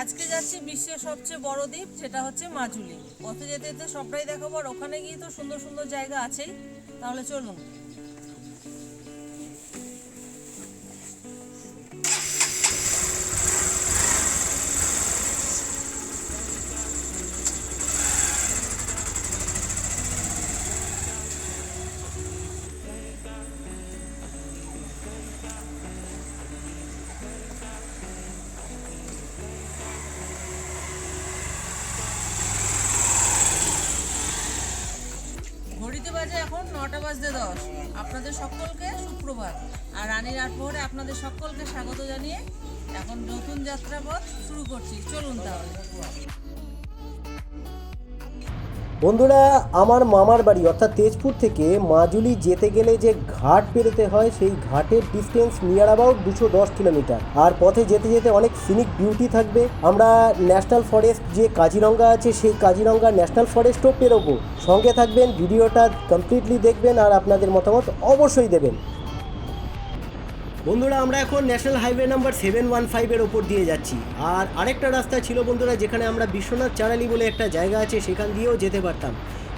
আজকে যাচ্ছি বিশ্বের সবচেয়ে বড় দ্বীপ যেটা হচ্ছে মাজুলি। পথে যেতে যেতে সবটাই দেখাবো, আর ওখানে গিয়ে তো সুন্দর সুন্দর জায়গা আছেই। তাহলে চলুন। আর রানীর আটমোহরে আপনাদের সকলকে স্বাগত জানিয়ে এখন নতুন যাত্রাপথ শুরু করছি। চলুন তাহলে। বন্ধুরা, আমার মামার বাড়ি, অর্থাৎ তেজপুর থেকে মাজুলি যেতে গেলে যে ঘাট পেরোতে হয়, সেই ঘাটের ডিস্টেন্স নিয়ার অ্যাবাউট দুশো দশ কিলোমিটার। আর পথে যেতে যেতে অনেক সিনিক বিউটি থাকবে। আমরা ন্যাশনাল ফরেস্ট যে কাজিরঙ্গা আছে, সেই কাজিরঙ্গা ন্যাশনাল ফরেস্টও পেরোবো। সঙ্গে থাকবেন, ভিডিওটা কমপ্লিটলি দেখবেন আর আপনাদের মতামত অবশ্যই দেবেন। বন্ধুরা, আমরা এখন national highway number seven one ফাইভের ওপর দিয়ে যাচ্ছি। আর আরেকটা রাস্তা ছিল বন্ধুরা, যেখানে আমরা বিশ্বনাথ চারালি বলে একটা জায়গা আছে, সেখান দিয়েও যেতে পারতাম।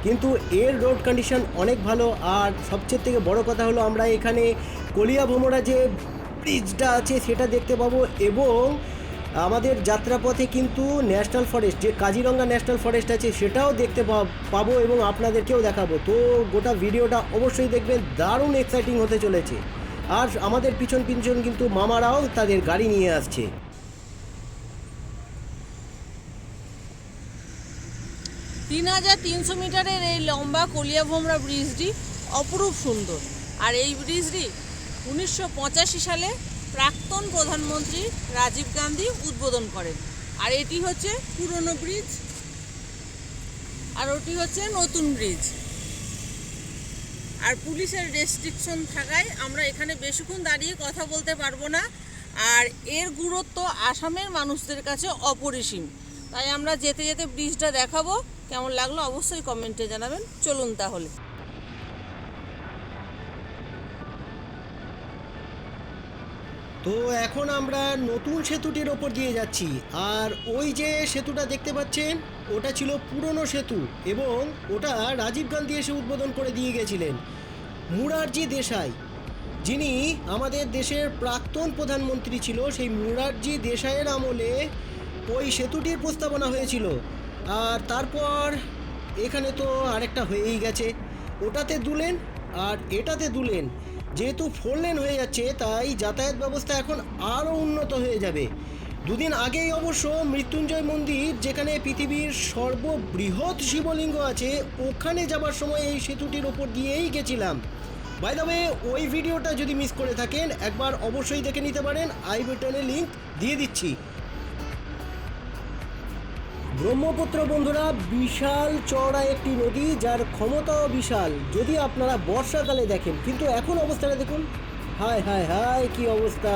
কিন্তু এর রোড কন্ডিশন অনেক ভালো, আর সবচেয়ে থেকে বড় কথা হলো আমরা এখানে কলিয়া ভোমরা যে ব্রিজটা আছে, সেটা দেখতে পাবো। এবং আমাদের যাত্রাপথে কিন্তু ন্যাশনাল ফরেস্ট, যে কাজিরঙ্গা ন্যাশনাল ফরেস্ট আছে, সেটাও দেখতে পাবো এবং আপনাদেরকেও দেখাবো। তো গোটা ভিডিওটা অবশ্যই দেখবেন, দারুণ এক্সাইটিং হতে চলেছে। আর আমাদের পিছন পিছন কিন্তু মামারাও তাদের গাড়ি নিয়ে আসছে। তিন হাজার তিনশো মিটারের এই লম্বা কলিয়াভোমরা ব্রিজটি অপরূপ সুন্দর। আর এই ব্রিজটি উনিশশো পঁচাশি সালে প্রাক্তন প্রধানমন্ত্রী রাজীব গান্ধী উদ্বোধন করেন। আর এটি হচ্ছে পুরনো ব্রিজ। আর ওটি হচ্ছে নতুন ব্রিজ। আর পুলিশের রেস্ট্রিকশন থাকায় আমরা এখানে বেশিক্ষণ দাঁড়িয়ে কথা বলতে পারব না। আর এর গুরুত্ব আসামের মানুষদের কাছে অপরিসীম। তাই আমরা যেতে যেতে ব্রিজটা দেখাবো। কেমন লাগল অবশ্যই কমেন্টে জানাবেন। চলুন তাহলে। তো এখন আমরা নতুন সেতুটির ওপর দিয়ে যাচ্ছি। আর ওই যে সেতুটা দেখতে পাচ্ছেন, ওটা ছিল পুরনো সেতু এবং ওটা রাজীব গান্ধী এসে উদ্বোধন করে দিয়ে গেছিলেন, মুরারজি দেশাই। যিনি আমাদের দেশের প্রাক্তন প্রধানমন্ত্রী ছিল, সেই মুরারজি দেশাইয়ের আমলে ওই সেতুটির প্রস্তাবনা হয়েছিল। আর তারপর এখানে তো আরেকটা হয়েই গেছে। ওটাতে দুলেন আর এটাতে দুলেন। যেহেতু ফোর লেন হয়ে যাচ্ছে, তাই যাতায়াত ব্যবস্থা এখন আরও উন্নত হয়ে যাবে। দুদিন আগেই অবশ্য মৃত্যুঞ্জয় মন্দির, যেখানে পৃথিবীর সর্ববৃহৎ শিবলিঙ্গ আছে, ওখানে যাবার সময় এই সেতুটির ওপর দিয়েই গেছিলাম। বাই ওই ভিডিওটা যদি মিস করে থাকেন, একবার অবশ্যই দেখে নিতে পারেন আই বাটনে লিংক দিয়ে দিচ্ছি। ব্রহ্মপুত্র বন্ধুরা, বিশাল চড়া একটি নদী যার ক্ষমতাও বিশাল। যদি আপনারা বর্ষাকালে দেখেন, কিন্তু এখন অবস্থাটা দেখুন। হায় হায় হায়, কি অবস্থা।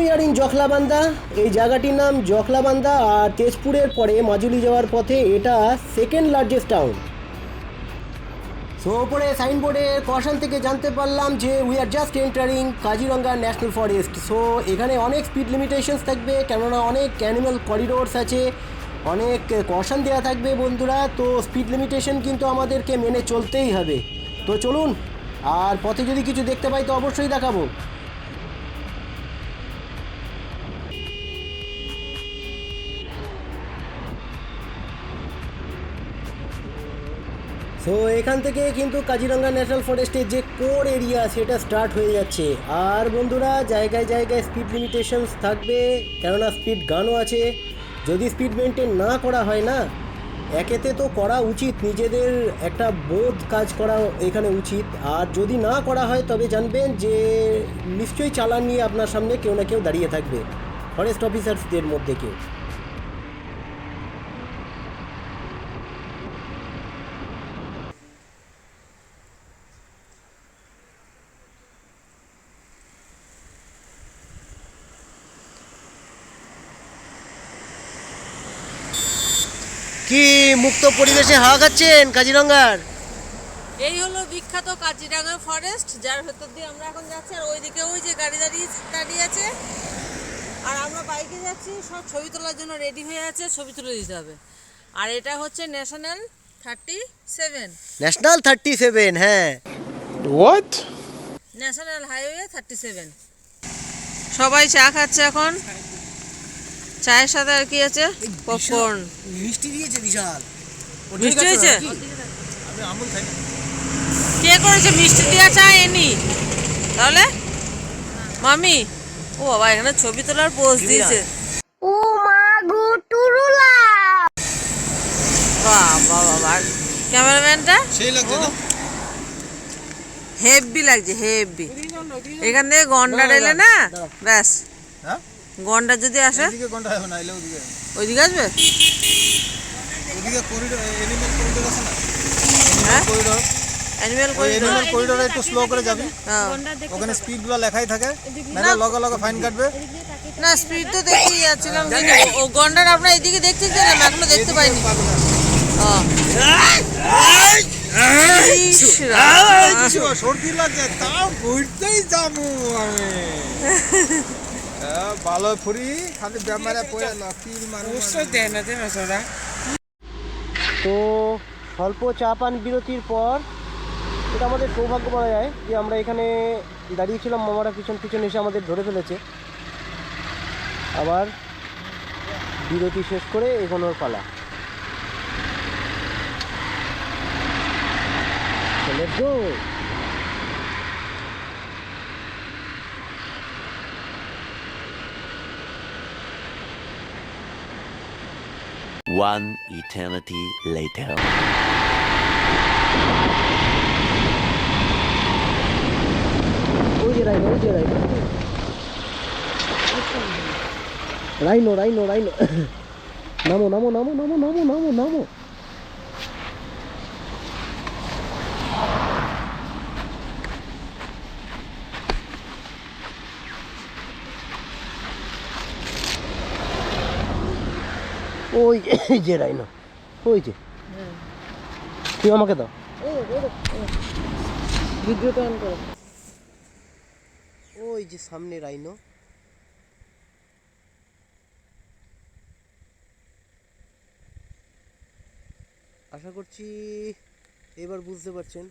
We are in Jakhalabandha. এই জায়গাটির নাম জখলাবান্দা আর তেজপুরের পরে মাজুলি যাওয়ার পথে এটা সেকেন্ড লার্জেস্ট টাউন সো ওপরে সাইনবোর্ডের কশন থেকে জানতে পারলাম যে we are just entering Kaziranga national forest so এখানে অনেক স্পিড লিমিটেশনস থাকবে, কেননা অনেক অ্যানিমাল করিডোরস আছে। অনেক কশন দেওয়া থাকবে বন্ধুরা, তো স্পিড লিমিটেশন কিন্তু আমাদেরকে মেনে চলতেই হবে। তো চলুন, আর পথে যদি কিছু দেখতে পাই তো অবশ্যই দেখাবো। সো এখান থেকে কিন্তু কাজিরঙ্গা ন্যাশনাল ফরেস্টের যে কোর এরিয়া সেটা স্টার্ট হয়ে যাচ্ছে। আর বন্ধুরা, জায়গায় জায়গায় স্পিড লিমিটেশনস থাকবে, কেননা স্পিড গানও আছে। যদি স্পিড মেনটেন না করা হয় না, একেতে তো করা উচিত, নিজেদের একটা বোধ কাজ করা এখানে উচিত। আর যদি না করা হয়, তবে জানবেন যে নিশ্চয়ই চালান নিয়ে আপনার সামনে কেউ না কেউ দাঁড়িয়ে থাকবে ফরেস্ট অফিসার্সদের মধ্যে কেউ কি মুক্ত পরিবেশে হাওয়া খাচ্ছেন কাজিরঙ্গার? এই হলো বিখ্যাত কাজিরাঙ্গা ফরেস্ট যার ভেতর দিয়ে আমরা এখন যাচ্ছি আর ওইদিকে ওই যে গাড়ি দাঁড়িয়ে দাঁড়িয়ে আছে। আর আমরা বাইকে যাচ্ছি সব ছবি তোলার জন্য রেডি হয়ে আছে ছবি তুলে দিতে হবে। আর এটা হচ্ছে national thirty seven national thirty seven হ্যাঁ। What? National highway thirty seven সবাই চা খাচ্ছে এখন? চায়ের সাথে আর কি আছে? পপকর্ন মিষ্টি দিয়েছে বিশাল। মিষ্টি হয়েছে? কে? করেছে মিষ্টি দেওয়া চা এনি? তাহলে? মামি? ও বাবা এখানে ছবি তোলার পোজ দিয়েছে। ও মা গো টুরুলা বাবা বাবা ক্যামেরাম্যানটা? সেই লাগছে না হেভি লাগছে হেভি এখান থেকে গন্ডার এলে না ব্যাস। হ্যাঁ? গন্ডার যদি আসে এদিকে কোনটা হবে না এলে ওদিকে। ওইদিকে আসবে? ওদিকে করিডোর এনিমেল করিডোর আছে না? হ্যাঁ? করিডোর অ্যানিমেল করিডোর এনিমেল করিডোরে একটু স্লো করে যাবি। হ্যাঁ। ওখানে স্পিডগুলো লেখাই থাকে। না লগে লগে ফাইন কাটবে। না স্পিড তো দেখেই যাচ্ছিলাম কিন্তু ও- গন্ডার আপনার এদিকে দেখতেছিলেন এখনও দেখতে পাইনি। ইস, সর্দি লাগছে তাও ঘুরতেই যাব আমি। হ্যাঁ, ভালো ফুরি খালি বেমারে পড়ে মানুষ তো স্বল্প চা পান বিরতির পর এটা আমাদের সৌভাগ্য বলা যায় যে আমরা এখানে দাঁড়িয়েছিলাম মামারা পিছন পিছন এসে আমাদের ধরে ফেলেছে। আবার বিরতি শেষ করে এগোনোর পালা। So, let's One eternity later. ওই যে রাইনো ওই যে রাইনো রাইনো রাইনো রাইনো নামো নামো নামো নামো নামো নামো নামো ওই যে রাইনো ওই যে। তুই আমাকে দাও। ভিডিওটা অন করো। ওই যে সামনে রাইনো। আশা করছি এবার বুঝতে পারছেন।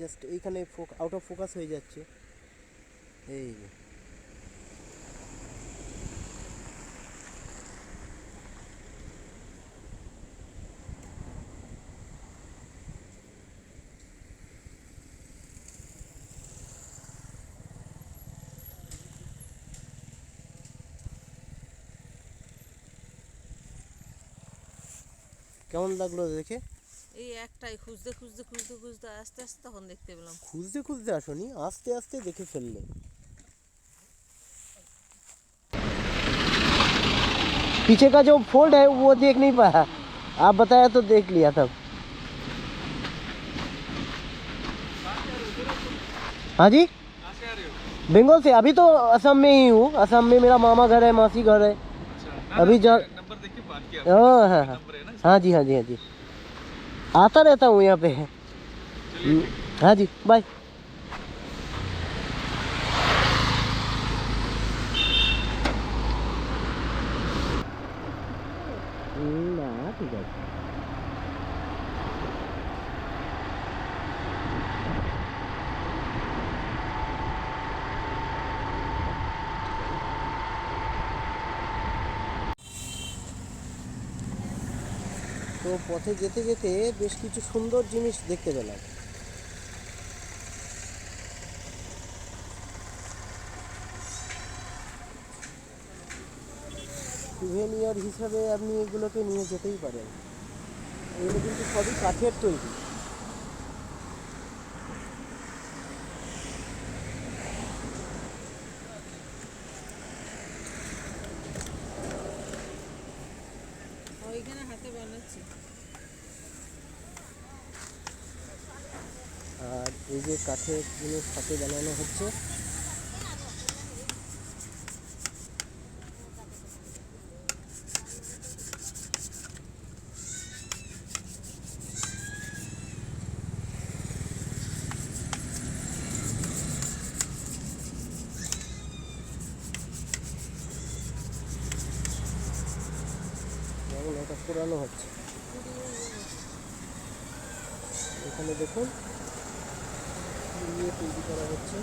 জাস্ট এইখানে আউট অফ ফোকাস হয়ে যাচ্ছে। এই কেমন লাগলো দেখে এই একটাই খুঁজতে খুঁজতে খুঁজতে খুঁজতে আস্তে আস্তে তখন দেখতে পেলাম খুঁজতে খুঁজতে আসনি আস্তে আস্তে দেখে ফেললে पीछे का जो फोल्ड है वो देख नहीं पाया आप बताया तो देख लिया तब हाँ जी बंगाल से अभी तो असम में ही हूँ असम में मेरा मामा घर है मासी घर है अभी जा हाँ हाँ हाँ हाँ जी हाँ जी हाँ जी। आता रहता हूँ यहाँ पे। हाँ जी बाय পথে যেতে যেতে বেশ কিছু সুন্দর জিনিস দেখতে পেলাম। সুভেনিয়ার হিসাবে আপনি এগুলোকে নিয়ে যেতেই পারেন। এগুলো কিন্তু সবই কাঠের তৈরি। কাঠেরগুলো সাথে বানানো হচ্ছে। পুরানো হচ্ছে। এখানে দেখুন তৈরি করা হচ্ছে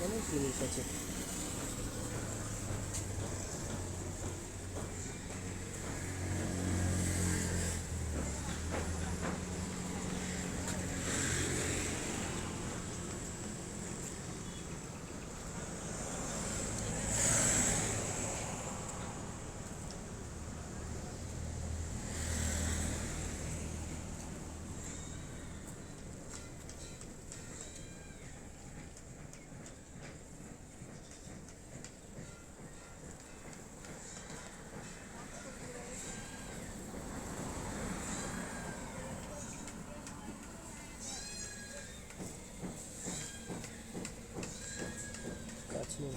অনেক জিনিস আছে গাছ নেই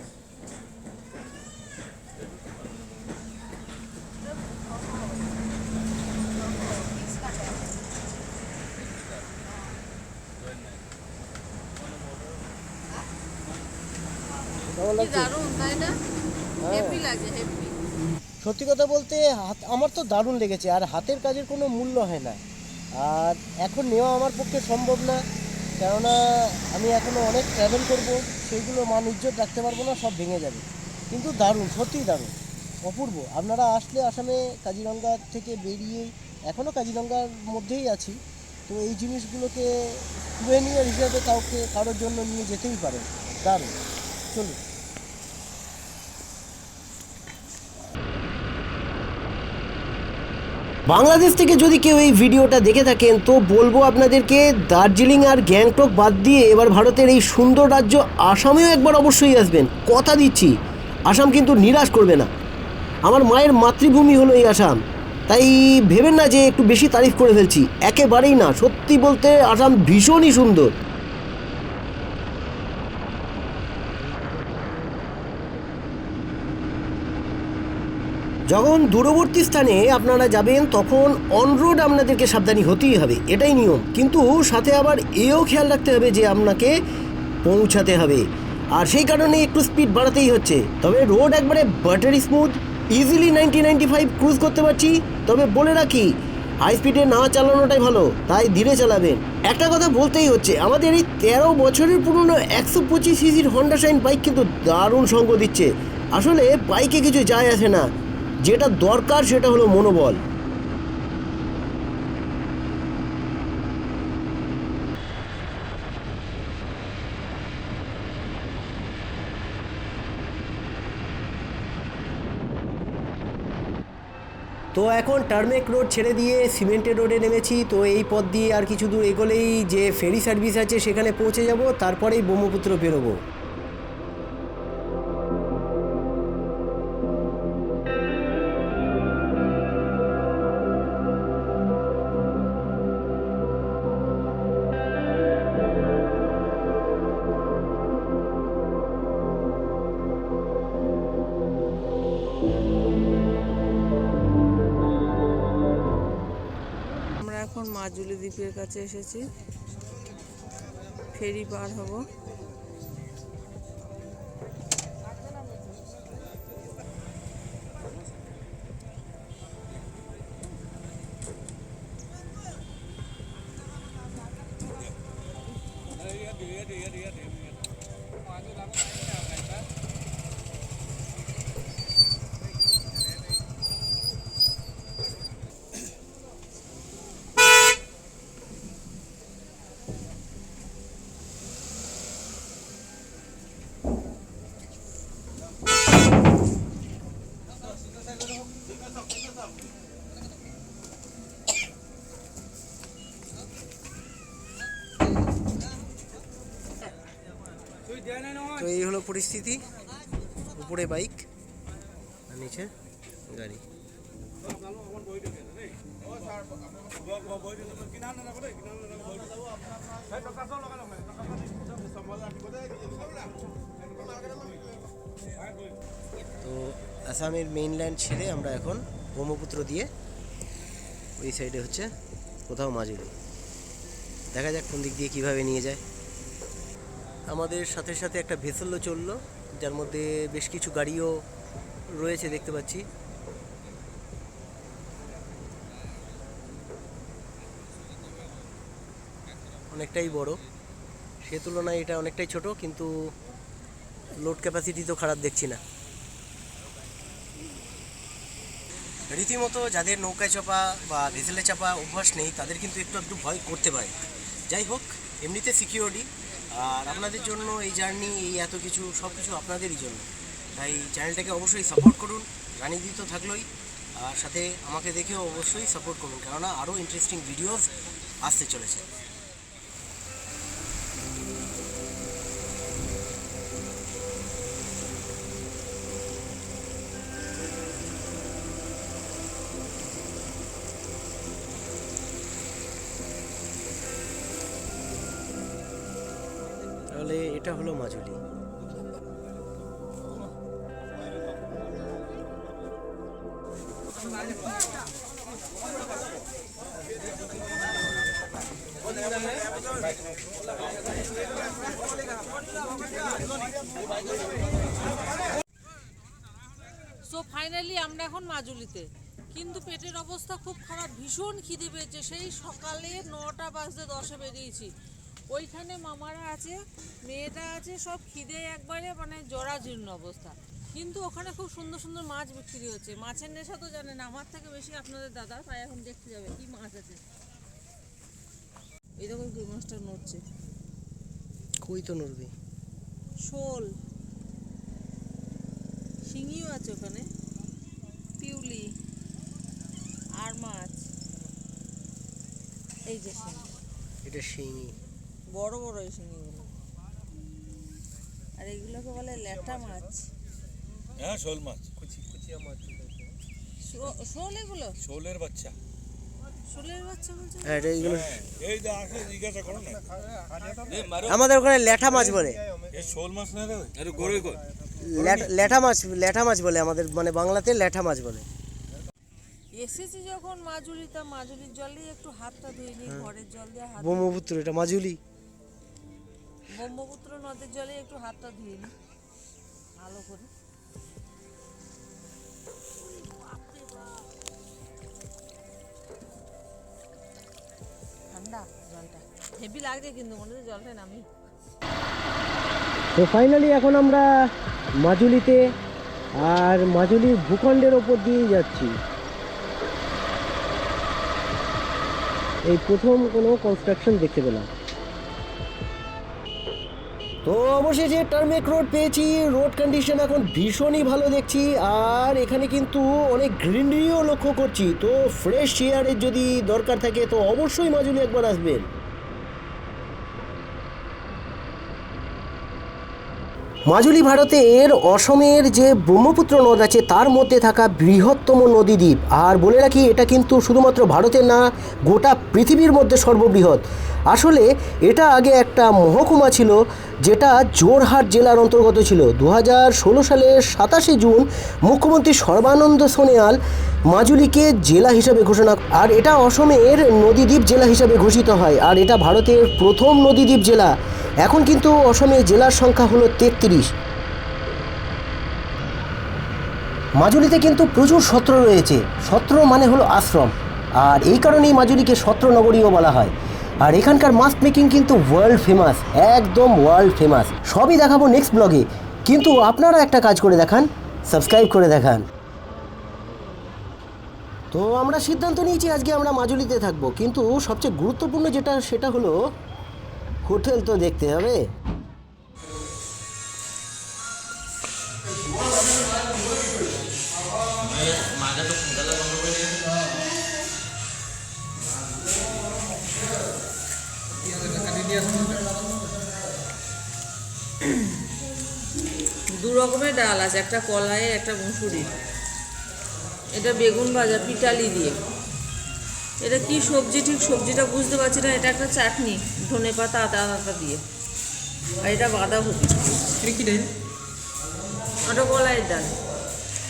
কেমন লাগছে? দারুণ তাই না? হেভি লাগে হেভি সত্যি কথা বলতে হাত আমার তো দারুণ লেগেছে আর হাতের কাজের কোনো মূল্য হয় না। আর এখন নেওয়া আমার পক্ষে সম্ভব না কেননা আমি এখনও অনেক ট্রাভেল করব সেইগুলো মান ইজ্জত রাখতে পারব না সব ভেঙে যাবে। কিন্তু দারুণ সত্যিই দারুণ অপূর্ব। আপনারা আসলে আসামে কাজিরঙ্গা থেকে বেরিয়ে এখনও কাজিরঙ্গার মধ্যেই আছি তো এই জিনিসগুলোকে সুভেনিয়ার হিসাবে কাউকে কারোর জন্য নিয়ে যেতেই পারেন। দারুণ। চলুন। বাংলাদেশ থেকে যদি কেউ এই ভিডিওটা দেখে থাকেন, তো বলব আপনাদেরকে দার্জিলিং আর গ্যাংটক বাদ দিয়ে এবার ভারতের এই সুন্দর রাজ্য আসামেও একবার অবশ্যই আসবেন। কথা দিচ্ছি, আসাম কিন্তু নিরাশ করবে না। আমার মায়ের মাতৃভূমি হলো এই আসাম। তাই ভেবেন না যে একটু বেশি তারিফ করে ফেলছি। একেবারেই না, সত্যি বলতে আসাম ভীষণই সুন্দর। যখন দূরবর্তী স্থানে আপনারা যাবেন, তখন অনরোড আপনাদেরকে সাবধানী হতেই হবে, এটাই নিয়ম। কিন্তু সাথে আবার এও খেয়াল রাখতে হবে যে আপনাকে পৌঁছাতে হবে। আর সেই কারণে একটু স্পিড বাড়াতেই হচ্ছে। তবে রোড একবারে buttery smooth easily ninety ninety five cruise করতে পারছি। তবে বলে রাখি হাই স্পিডে না চালানোটাই ভালো, তাই ধীরে চালাবেন। একটা কথা বলতেই হচ্ছে, আমাদের এই তেরো বছরের পুরনো একশো পঁচিশ সিসির হন্ডা শাইন বাইক কিন্তু দারুণ সঙ্গ দিচ্ছে। আসলে বাইকে কিছু যায় আসে না। যেটা দরকার সেটা হলো মনোবল। তো এখন টার্মেক রোড ছেড়ে দিয়ে সিমেন্টের রোডে নেমেছি, তো এই পথ দিয়ে আর কিছু দূর এগোলেই যে ফেরি সার্ভিস আছে সেখানে পৌঁছে যাব, তারপরেই ব্রহ্মপুত্র বেরোবো। দ্বীপের কাছে এসেছি ফেরি পার হব Yeah, yeah, yeah, yeah, yeah. তো এই হলো পরিস্থিতি। উপরে বাইক, আর নিচে গাড়ি। তো আসামের মেইনল্যান্ড ছেড়ে আমরা এখন ব্রহ্মপুত্র দিয়ে ওই সাইডে হচ্ছে কোথাও মাজুলি দেখা যাক কোন দিক দিয়ে কীভাবে নিয়ে যায়। আমাদের সাথে সাথে একটা ভেসেলও চলল, যার মধ্যে বেশ কিছু গাড়িও রয়েছে দেখতে পাচ্ছি। অনেকটাই বড়। সে তুলনায় এটা অনেকটাই ছোট, কিন্তু লোড ক্যাপাসিটি তো খারাপ দেখছি না। রীতিমতো যাদের নৌকায় চাপা বা ভেসেলে চাপা অভ্যাস নেই, তাদের কিন্তু একটু একটু ভয় করতে পারে। যাই হোক, এমনিতে সিকিউরিটি আর আপনাদের জন্য এই জার্নি, এই এত কিছু, সব কিছু আপনাদেরই জন্য। তাই চ্যানেলটাকে অবশ্যই সাপোর্ট করুন। রানিদি তো থাকলোই। আর সাথে আমাকে দেখেও অবশ্যই সাপোর্ট করুন। কেননা আরও ইন্টারেস্টিং ভিডিওস আসতে চলেছে। এটা সো ফাইনালি আমরা এখন মাজুলিতে। কিন্তু পেটের অবস্থা খুব খারাপ, ভীষণ খিদে পেয়েছে। সেই সকালে নটা বাজতে দশে বেরিয়েছি। ওইখানে মামারা আছে মেয়েটা আছে সব খিদে একবারে মানে জরাজীর্ণ অবস্থা। কিন্তু ওখানে খুব সুন্দর সুন্দর মাছ বিক্রি হচ্ছে। মাছের নেশা তো জানেন আমার থেকে বেশি আপনাদের দাদা তাই এখন দেখতে যাবে কি মাছ আছে। এই দেখো কই মাছটা নড়ছে? কই তো নড়বে? শোল। শিঙিও আছে ওখানে। পিউলি। আর মাছ। এই যে শিঙি। এটা শিঙি। বড় বড় এই শিঙিগুলো আর এগুলোকে বলে ল্যাটা মাছ। হ্যাঁ শোল মাছ। শো- শোল এগুলো? শোলের বাচ্চা। হ্যাঁ মারো। আমাদের ওখানে ল্যাঠা মাছ বলে। মাছ ল্যাঠা মাছ ল্যাঠা মাছ বলে আমাদের মানে বাংলাতে ল্যাঠা মাছ বলে। এসেছি যখন মাজুলিতে মাজুলির জলেই একটু হাতটা ধুয়ে নিই ঘরের জল দিয়ে ব্রহ্মপুত্র এটা মাজুলি। ব্রহ্মপুত্র নদের জলে একটু হাতটা ধুয়ে নিই ভালো করে। ঠান্ডা জলটা। হেভি লাগছে কিন্তু মনে হচ্ছে জলটা নামি। তো ফাইনালি এখন আমরা মাজুলিতে আর মাজুলির ভূখণ্ডের ওপর দিয়ে যাচ্ছি। এই প্রথম কোনো কনস্ট্রাকশন দেখতে পেলাম। তো অবশেষে টার্মেক রোড পেয়েছি রোড কন্ডিশন এখন ভীষণই ভালো দেখছি, আর এখানে কিন্তু অনেক গ্রিনারিও লক্ষ্য করছি, তো ফ্রেশ এয়ারের যদি দরকার থাকে, তো অবশ্যই মাজুলি একবার আসবেন। মাজুলি ভারতের অসমের যে ব্রহ্মপুত্র নদ আছে, তার মধ্যে থাকা বৃহত্তম নদীদ্বীপ, আর বলে রাখি এটা কিন্তু শুধুমাত্র ভারতের না, গোটা পৃথিবীর মধ্যে সর্ববৃহৎ। আসলে এটা আগে একটা মহকুমা ছিল যেটা জোরহাট জেলার অন্তর্গত ছিল। দু হাজার ষোলো সালের সাতাশে জুন মুখ্যমন্ত্রী সর্বানন্দ সোনোয়াল মাজুলিকে জেলা হিসাবে ঘোষণা আর এটা অসমের নদীদ্বীপ জেলা হিসাবে ঘোষিত হয়। আর এটা ভারতের প্রথম নদীদ্বীপ জেলা। এখন কিন্তু অসমে জেলার সংখ্যা হলো তেত্রিশ। মাজুলিতে কিন্তু প্রচুর সত্র রয়েছে। সত্র মানে হলো আশ্রম। আর এই কারণেই মাজুলিকে সত্র নগরীও বলা হয়। আর এখানকার মাস্ক মেকিং কিন্তু ওয়ার্ল্ড ফেমাস একদম ওয়ার্ল্ড ফেমাস সবই দেখাবো নেক্সট ব্লগে কিন্তু আপনারা একটা কাজ করে দেখান সাবস্ক্রাইব করে দেখান। তো আমরা সিদ্ধান্ত নিয়েছি আজকে আমরা মাজুলিতে থাকব। কিন্তু সবচেয়ে গুরুত্বপূর্ণ যেটা, সেটা হলো হোটেল তো দেখতে হবে। রকমের ডাল আছে একটা কলাইয়ের একটা মুসুরির। এটা বেগুন ভাজা পিটালি দিয়ে। এটা কি সবজি ঠিক সবজিটা বুঝতে পারছি না এটা একটা চাটনি ধনে পাতা আদা আদা দিয়ে। আর এটা বাঁধাকপি। এটা কি ডাল? ওটা কলাইয়ের ডাল।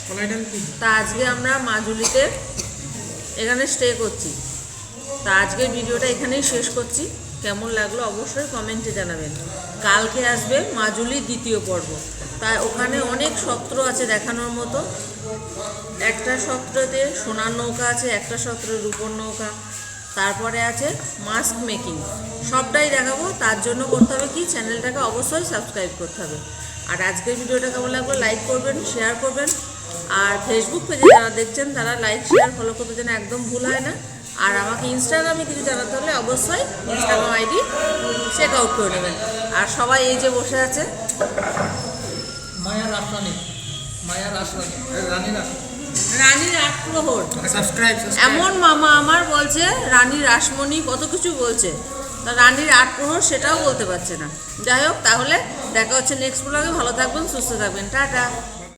কলাই ডাল কি? তা আজকে আমরা মাজুলিতে এখানে স্টে করছি। তা আজকের ভিডিওটা এখানেই শেষ করছি। কেমন লাগল অবশ্যই কমেন্টে জানাবেন। কালকে আসবে মাজুলির দ্বিতীয় পর্ব। তাই ওখানে অনেক সত্র আছে দেখানোর মতো। একটা সত্রতে সোনার নৌকা আছে, একটা সত্রে রূপোর নৌকা। তারপরে আছে মাস্ক মেকিং সবটাই দেখাবো, তার জন্য করতে হবে কি? চ্যানেলটাকে অবশ্যই সাবস্ক্রাইব করতে হবে। আর আজকের ভিডিওটা কেমন লাগল লাইক করবেন শেয়ার করবেন। আর ফেসবুক পেজে যারা দেখছেন, তারা লাইক শেয়ার ফলো করতে যেন একদম ভুল হয় না। আর আমাকে ইনস্টাগ্রামে কিছু জানাতে হলে অবশ্যই ইনস্টাগ্রাম আইডি চেক আউট করে নেবেন। আর সবাই এই যে বসে আছে। মায়া রাসরানি মায়া রাসরানি রানী রাসরানি রানীর আট প্রহর এমন মামা আমার বলছে রানীর রাসমণি কত কিছু বলছে। তা রানীর আট প্রহর সেটাও বলতে পারছে না। যাই হোক তাহলে দেখা হচ্ছে নেক্সট ব্লগে ভালো থাকবেন সুস্থ থাকবেন। টাটা।